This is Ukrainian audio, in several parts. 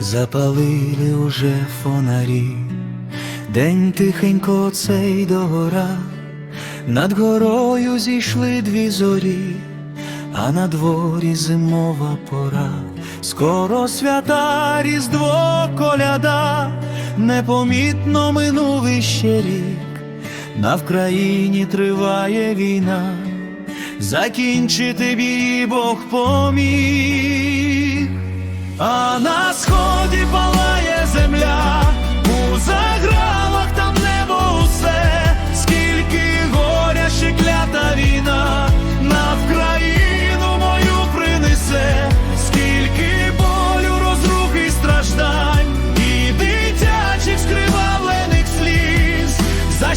запалили уже фонарі, день тихенько цей догора, над горою зійшли дві зорі, а на дворі зимова пора, скоро свята різдво коляда, непомітно минув іще рік, на Вкраїні триває війна. Закінчити бій Бог поміг,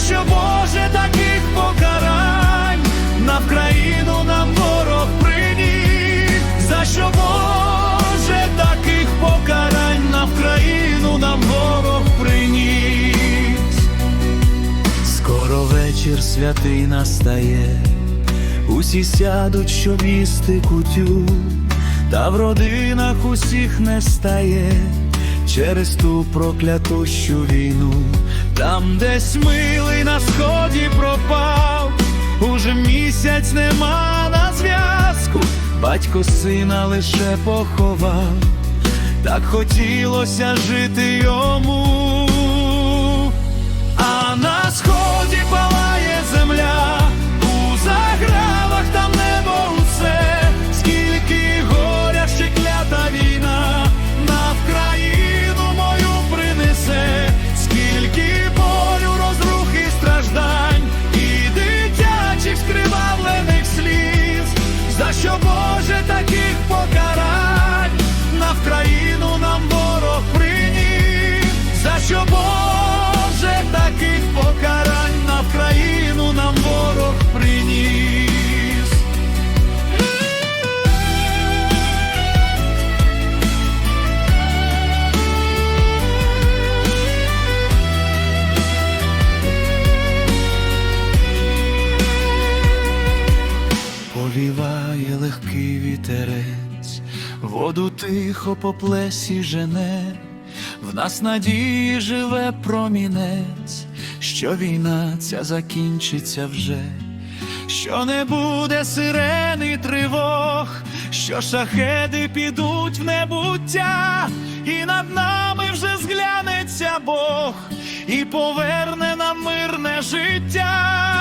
що Боже таких покарань, на Вкраїну нам ворог приніс, за що Боже таких покарань, на Вкраїну нам ворог приніс. Скоро вечір святий настає, усі сядуть, щоб їсти кутю, та в родинах усіх не стає. Через ту проклятущу війну, там десь милий на сході пропав, уже місяць нема на зв'язку, батько сина лише поховав, так хотілося жити йому. Воду тихо по плесі жене, в нас надії живе промінець, що війна ця закінчиться вже, що не буде сирени тривог, що шахеди підуть в небуття, і над нами вже зглянеться Бог, і поверне нам мирне життя.